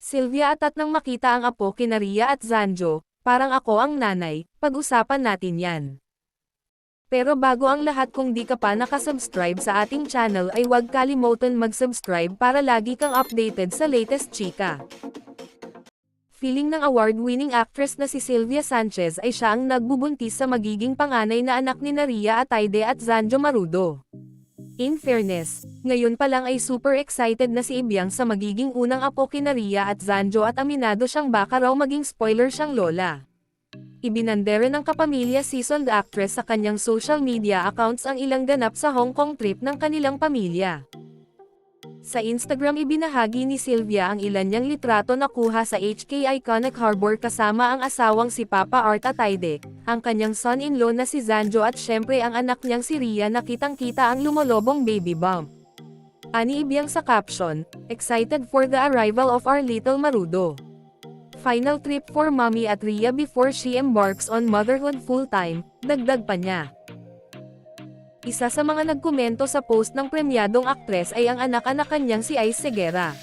Sylvia at at nang makita ang apo kina Ria at Zanjo, parang ako ang nanay, pag-usapan natin yan. Pero bago ang lahat kung di ka pa nakasubscribe sa ating channel ay huwag kalimutan mag-subscribe para lagi kang updated sa latest chika. Feeling ng award-winning actress na si Sylvia Sanchez ay siya ang nagbubuntis sa magiging panganay na anak ni Naria Ataide at Zanjo Marudo. In fairness, ngayon pa lang ay super excited na si Ibyang sa magiging unang apo kina Ria at Zanjo at aminado siyang baka raw maging spoiler siyang lola. Ibinandera ng kapamilya seasoned actress sa kanyang social media accounts ang ilang ganap sa Hong Kong trip ng kanilang pamilya. Sa Instagram ibinahagi ni Sylvia ang ilan niyang litrato na kuha sa HK Iconic Harbor kasama ang asawang si Papa Art Ataide, ang kanyang son-in-law na si Zanjo at syempre ang anak niyang si Ria na kitang-kita ang lumolobong baby bump. Ani ibiyang sa caption, excited for the arrival of our little Marudo. Final trip for mommy at Ria before she embarks on motherhood full-time, dagdag pa niya. Isa sa mga nagkomento sa post ng premyadong aktres ay ang anak-anakan niyang si Ice Segura.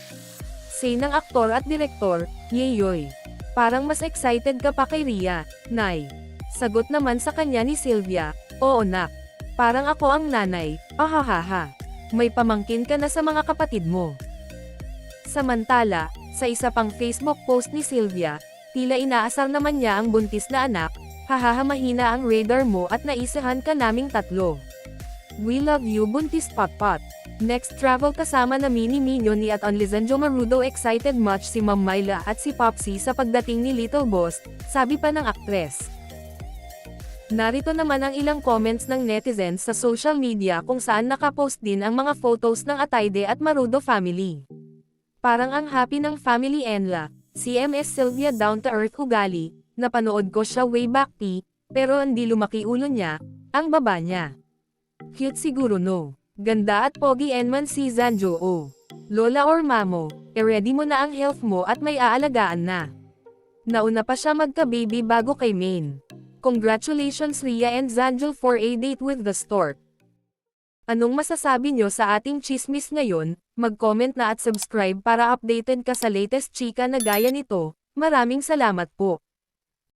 Say ng aktor at direktor, Yeyoy. Parang mas excited ka pa kay Ria, Nay. Sagot naman sa kanya ni Sylvia, Oo nak. Parang ako ang nanay, ahahaha. May pamangkin ka na sa mga kapatid mo. Samantala, sa isa pang Facebook post ni Sylvia, tila inaasar naman niya ang buntis na anak, hahaha mahina ang radar mo at naisahan ka naming tatlo. We love you buntis potpot. Next travel kasama na mini minion ni at on Lizanjo Marudo excited much si Ma'am Myla at si Popsy sa pagdating ni Little Boss, sabi pa ng aktres. Narito naman ang ilang comments ng netizens sa social media kung saan nakapost din ang mga photos ng Ataide at Marudo family. Parang ang happy ng family Enla, CMS Sylvia down to earth ugali, napanood ko siya way back P, pero hindi lumaki ulo niya, ang baba niya. Cute siguro no. Ganda at pogi Enman si Zanjo o. Lola or mamo, e-ready mo na ang health mo at may aalagaan na. Nauna pa siya magka-baby bago kay Maine. Congratulations Ria and Zanjo for a date with the stork. Anong masasabi nyo sa ating chismis ngayon? Mag-comment na at subscribe para updated ka sa latest chika na gaya nito. Maraming salamat po.